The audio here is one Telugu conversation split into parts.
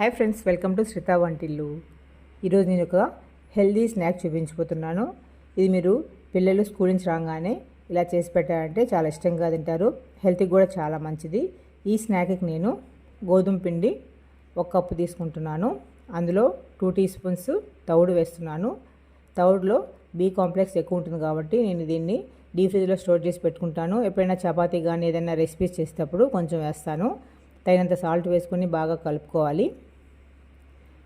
Hi friends welcome to Sritha Vantillu. ఈరోజు నేను ఒక హెల్దీ స్నాక్ చూపించబోతున్నాను. ఇది మీరు పిల్లలు స్కూల్ నుంచి రాగానే ఇలా చేసి పెట్టారంటే చాలా ఇష్టంగా తింటారు. హెల్త్కి కూడా చాలా మంచిది. ఈ స్నాక్కి నేను గోధుమ పిండి ఒక కప్పు తీసుకుంటున్నాను. అందులో టూ టీ స్పూన్స్ తౌడు వేస్తున్నాను. తవుడులో బీ కాంప్లెక్స్ ఎక్కువ ఉంటుంది కాబట్టి నేను దీన్ని డీ ఫ్రిడ్జ్లో స్టోర్ చేసి పెట్టుకుంటాను. ఎప్పుడైనా చపాతీ కానీ ఏదైనా రెసిపీస్ చేసేటప్పుడు కొంచెం వేస్తాను. తగినంత సాల్ట్ వేసుకొని బాగా కలుపుకోవాలి.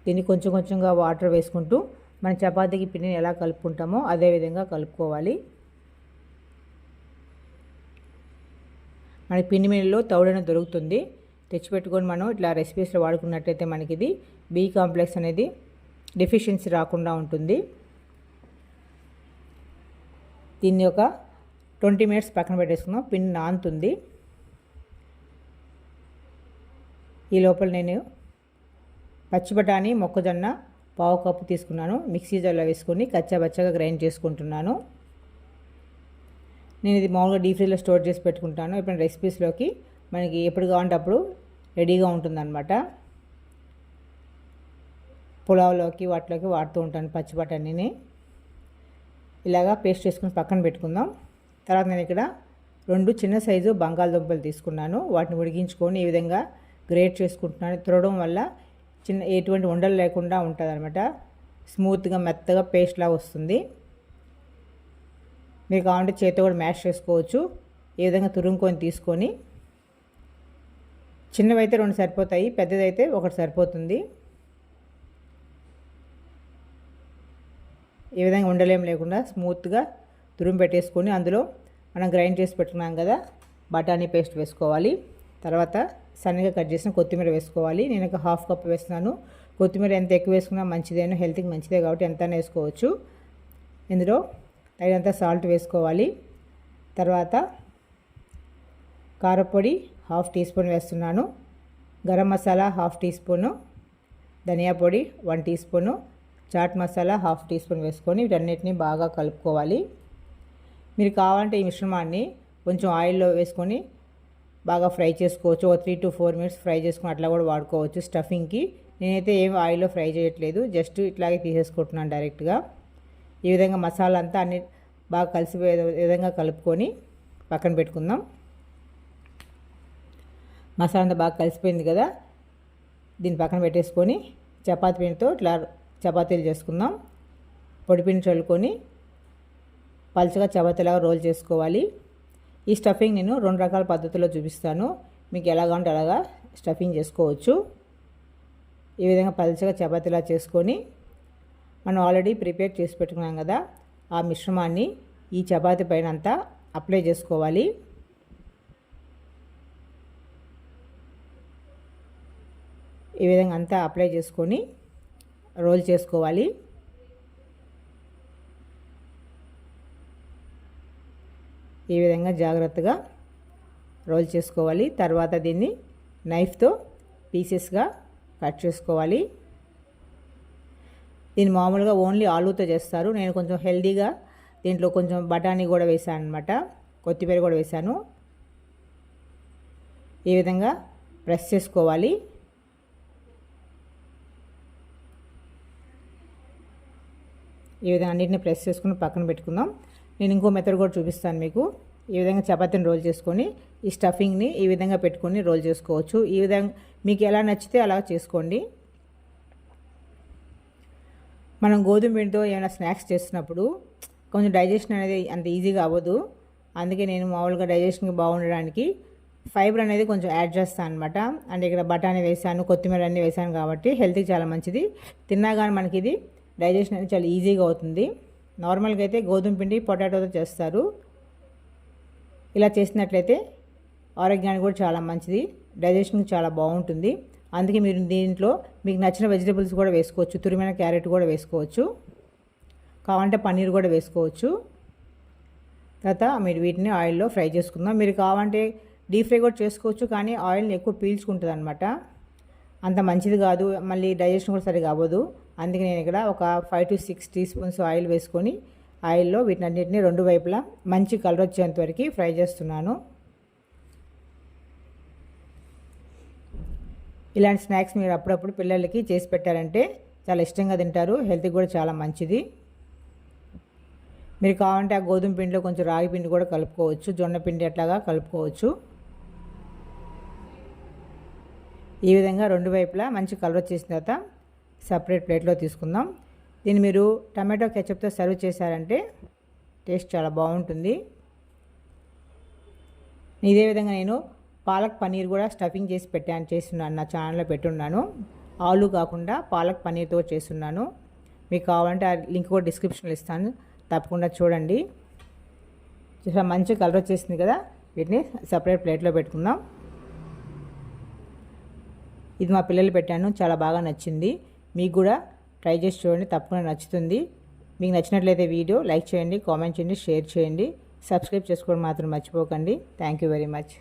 దీన్ని కొంచెం కొంచెంగా వాటర్ వేసుకుంటూ మన చపాతీకి పిండిని ఎలా కలుపుకుంటామో అదే విధంగా కలుపుకోవాలి. మనకి పిండి మిల్లులో తౌడన దొరుకుతుంది. తెచ్చిపెట్టుకొని మనం ఇట్లా రెసిపీస్లో వాడుకున్నట్టయితే మనకి ఇది బీ కాంప్లెక్స్ అనేది డెఫిషియన్సీ రాకుండా ఉంటుంది. దీన్ని ఒక ట్వంటీ మినిట్స్ పక్కన పెట్టేసుకుందాం. పిండి నానుతుంది. ఈ లోపల నేను పచ్చి బఠానీ మొక్కజొన్న పావు కప్పు తీసుకున్నాను. మిక్సీ జార్లో వేసుకొని కచ్చాబచ్చగా గ్రైండ్ చేసుకుంటున్నాను. నేను ఇది మామూలుగా డీప్ ఫ్రీలో స్టోర్ చేసి పెట్టుకుంటాను. ఇప్పుడు రెసిపీస్లోకి మనకి ఎప్పుడు కావాలంటే అప్పుడు రెడీగా ఉంటుందన్నమాట. పులావ్లోకి వాటిలోకి వాడుతూ ఉంటాను పచ్చి బఠానీని ఇలాగా పేస్ట్ చేసుకుని పక్కన పెట్టుకుందాం. తర్వాత నేను ఇక్కడ రెండు చిన్న సైజు బంగాళదుంపలు తీసుకున్నాను. వాటిని ఉడికించుకొని ఈ విధంగా గ్రేట్ చేసుకుంటున్నాను. తురవడం వల్ల చిన్న ఎటువంటి ఉండలు లేకుండా ఉంటుంది అనమాట స్మూత్గా మెత్తగా పేస్ట్లా వస్తుంది. మీరు కావాలంటే చేతితో కూడా మ్యాష్ చేసుకోవచ్చు. ఈ విధంగా తురుముకొని తీసుకొని. చిన్నవైతే రెండు సరిపోతాయి పెద్దదైతే ఒకటి సరిపోతుంది. ఈ విధంగా ఉండలేం లేకుండా స్మూత్గా తురుము పెట్టేసుకొని అందులో మనం గ్రైండ్ చేసి పెట్టుకున్నాం కదా బఠానీ పేస్ట్ వేసుకోవాలి. తర్వాత సన్నగా కట్ చేసిన కొత్తిమీర వేసుకోవాలి. నేను ఒక హాఫ్ కప్ వేస్తున్నాను. కొత్తిమీర ఎంత ఎక్కువ వేసుకున్నా మంచిదేనో. హెల్త్కి మంచిదే కాబట్టి ఎంత వేసుకోవచ్చు. ఇందులో తగినంత సాల్ట్ వేసుకోవాలి. తర్వాత కారపొడి హాఫ్ టీ స్పూన్ వేస్తున్నాను. Garam masala half teaspoon. ధనియా పొడి one teaspoon. Chaat masala half teaspoon వేసుకొని వీటన్నిటిని బాగా కలుపుకోవాలి. మీరు కావాలంటే ఈ మిశ్రమాన్ని కొంచెం ఆయిల్లో వేసుకొని బాగా ఫ్రై చేసుకోవచ్చు. ఒక three to four minutes fry చేసుకుని అట్లా కూడా వాడుకోవచ్చు స్టఫింగ్కి. నేనైతే ఏం ఆయిల్లో ఫ్రై చేయట్లేదు. జస్ట్ ఇట్లాగే తీసేసుకుంటున్నాను డైరెక్ట్గా. ఈ విధంగా మసాలా అంతా అన్ని బాగా కలిసిపోయే విధంగా కలుపుకొని పక్కన పెట్టుకుందాం. మసాలా అంతా బాగా కలిసిపోయింది కదా? దీన్ని పక్కన పెట్టేసుకొని చపాతి పిండితో ఇట్లా చపాతీలు చేసుకుందాం. పొడిపిండి చల్లుకొని పలుచగా చపాతీలాగా రోల్ చేసుకోవాలి. ఈ స్టఫింగ్ నేను రెండు రకాల పద్ధతుల్లో చూపిస్తాను. మీకు ఎలాగా ఉంటే అలాగా స్టఫింగ్ చేసుకోవచ్చు. ఈ విధంగా పలుచగా చపాతీలా చేసుకొని మనం ఆల్రెడీ ప్రిపేర్ చేసి పెట్టుకున్నాం కదా ఆ మిశ్రమాన్ని ఈ చపాతీ పైన అంతా అప్లై చేసుకోవాలి. ఈ విధంగా అంతా అప్లై చేసుకొని రోల్ చేసుకోవాలి. ఈ విధంగా జాగ్రత్తగా రోల్ చేసుకోవాలి. తర్వాత దీన్ని నైఫ్తో పీసెస్గా కట్ చేసుకోవాలి. దీన్ని మామూలుగా ఓన్లీ ఆలూతో చేస్తారు. నేను కొంచెం హెల్దీగా దీంట్లో కొంచెం బఠానీ కూడా వేసాను అనమాట కొత్తిమీర కూడా వేసాను ఈ విధంగా ప్రెస్ చేసుకోవాలి. ఈ విధంగా అన్నింటిని ప్రెస్ చేసుకుని పక్కన పెట్టుకుందాం. నేను ఇంకో మెథడ్ కూడా చూపిస్తాను మీకు. ఈ విధంగా చపాతీని రోల్ చేసుకొని ఈ స్టఫింగ్ని ఈ విధంగా పెట్టుకొని రోల్ చేసుకోవచ్చు. ఈ విధంగా మీకు ఎలా నచ్చితే అలా చేసుకోండి. మనం గోధుమ పిండితో ఏమైనా స్నాక్స్ చేస్తున్నప్పుడు కొంచెం డైజెషన్ అనేది అంత ఈజీగా అవ్వదు. అందుకే నేను మామూలుగా డైజెషన్కి బాగుండడానికి ఫైబర్ అనేది కొంచెం యాడ్ చేస్తాను అనమాట అంటే ఇక్కడ బఠానీ వేసాను కొత్తిమీర అన్నీ వేసాను కాబట్టి హెల్త్కి చాలా మంచిది. తిన్నా కానీ మనకి ఇది డైజెషన్ అనేది చాలా ఈజీగా అవుతుంది. నార్మల్గా అయితే గోధుమ పిండి పొటాటోతో చేస్తారు. ఇలా చేసినట్లయితే ఆరోగ్యానికి కూడా చాలా మంచిది డైజెషన్కి చాలా బాగుంటుంది. అందుకే మీరు దీంట్లో మీకు నచ్చిన వెజిటబుల్స్ కూడా వేసుకోవచ్చు తురిమైన క్యారెట్ కూడా వేసుకోవచ్చు కావాలంటే పన్నీర్ కూడా వేసుకోవచ్చు. తర్వాత మీరు వీటిని ఆయిల్లో ఫ్రై చేసుకుందాం. మీరు కావాలంటే డీప్ ఫ్రై కూడా చేసుకోవచ్చు కానీ ఆయిల్ని ఎక్కువ పీల్చుకుంటుంది అనమాట అంత మంచిది కాదు మళ్ళీ డైజెషన్ కూడా సరిగా అవ్వదు. అందుకే నేను ఇక్కడ ఒక five to six teaspoons oil వేసుకొని ఆయిల్లో వీటన్నిటిని రెండు వైపులా మంచి కలర్ వచ్చేంత వరకు ఫ్రై చేస్తున్నాను. ఇలాంటి స్నాక్స్ మీరు అప్పుడప్పుడు పిల్లలకి చేసి పెట్టారంటే చాలా ఇష్టంగా తింటారు హెల్త్కి కూడా చాలా మంచిది. మీరు కావాలంటే ఆ గోధుమ పిండిలో కొంచెం రాగి పిండి కూడా కలుపుకోవచ్చు జొన్న పిండి అట్లాగా కలుపుకోవచ్చు. ఈ విధంగా రెండు వైపులా మంచి కలర్ వచ్చేసిన తర్వాత సపరేట్ ప్లేట్లో తీసుకుందాం. దీన్ని మీరు టమాటో కెచప్తో సర్వ్ చేశారంటే టేస్ట్ చాలా బాగుంటుంది. ఇదే విధంగా నేను పాలక్ పన్నీర్ కూడా స్టఫింగ్ చేసి పెట్టాను చేస్తున్నాను నా ఛానల్లో పెట్టున్నాను. ఆలు కాకుండా పాలక్ పన్నీర్తో చేస్తున్నాను. మీకు కావాలంటే ఆ లింక్ కూడా డిస్క్రిప్షన్లో ఇస్తాను. తప్పకుండా చూడండి. చాలా మంచి కలర్ వచ్చేసింది కదా? వీటిని సపరేట్ ప్లేట్లో పెట్టుకుందాం. ఇది మా పిల్లలు పెట్టాను చాలా బాగా నచ్చింది. మీకు కూడా ట్రై చేసి చూడండి తప్పకుండా నచ్చుతుంది. మీకు నచ్చినట్లయితే వీడియో లైక్ చేయండి కామెంట్ చేయండి షేర్ చేయండి. సబ్స్క్రైబ్ చేసుకోవడం మాత్రం మర్చిపోకండి. Thank you very much